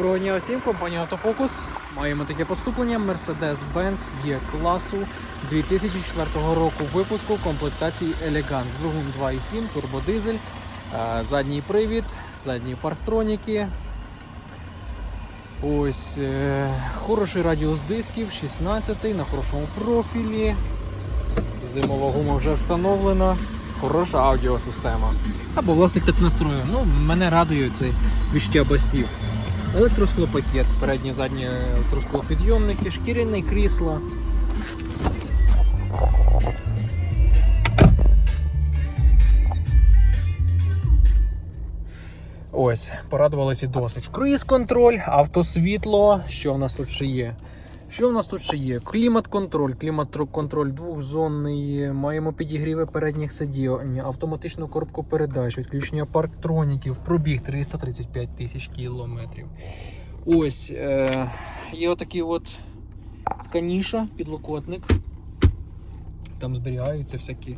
Доброго дня всім, компанія Autofocus. Маємо таке поступлення Mercedes-Benz є класу 2004 року випуску комплектації Elegance з двигун 2.7 турбодизель, е, задній привід, задні парктроніки. Ось е, хороший радіус дисків, 16 на хорошому профілі. Зимова гума вже встановлена. Хороша аудіосистема. Або власник так настроїв. Ну, мене радує цей відчуття басів. Електросклопакет, передні задні електросклопідйомники, шкіряне крісло. Ось, порадувалися досить. Круїз-контроль, автосвітло. Що в нас тут ще є? Що в нас тут ще є? Клімат-контроль, клімат-контроль двохзонний, маємо підігріви передніх сидінь, автоматичну коробку передач, відключення парктроніків, пробіг 335 тисяч кілометрів. Ось е, є отакий от така ніша, підлокотник. Там зберігаються всякі.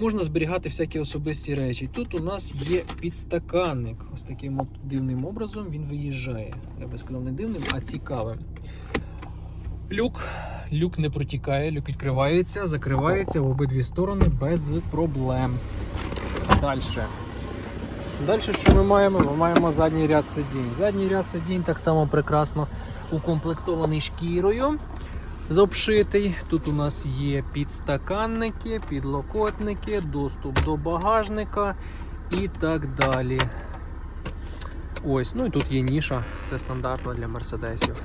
Можна зберігати всякі особисті речі. Тут у нас є підстаканник. Ось таким от дивним образом він виїжджає. Я би сказав, не дивним, а цікавим. Люк. Люк не протікає, люк відкривається, закривається в обидві сторони без проблем. Далі. Далі, що ми маємо? Ми маємо задній ряд сидінь. Задній ряд сидінь так само прекрасно укомплектований шкірою. Обшитий. Тут у нас є підстаканники, підлокотники, доступ до багажника і так далі. Ось, ну і тут є ніша, це стандартно для мерседесів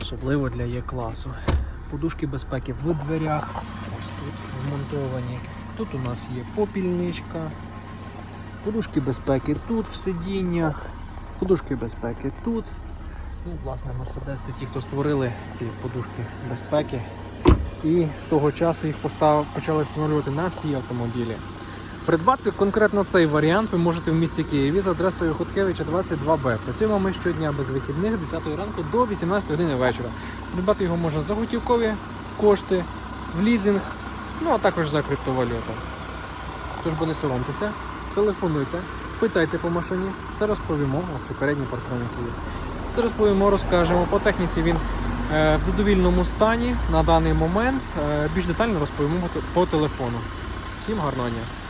особливо для Є-класу. Подушки безпеки в дверях, ось тут вмонтовані. Тут у нас є попільничка, подушки безпеки тут в сидіннях, подушки безпеки тут. Ну, власне, Мерседес це ті, хто створили ці подушки безпеки. І з того часу їх почали встановлювати на всі автомобілі. Придбати конкретно цей варіант ви можете в місті Києві за адресою Хоткевича 22Б. Працюємо ми щодня без вихідних з 10 ранку до 18 години вечора. Придбати його можна за готівкові кошти, в лізинг, ну а також за криптовалюту. Тож бо не соромтеся, телефонуйте, питайте по машині, все розповімо, що передні партроніки є. Все розповімо, розкажемо. По техніці він е, в задовільному стані на даний момент. Е, більш детально розповімо по по телефону. Всім гарного дня!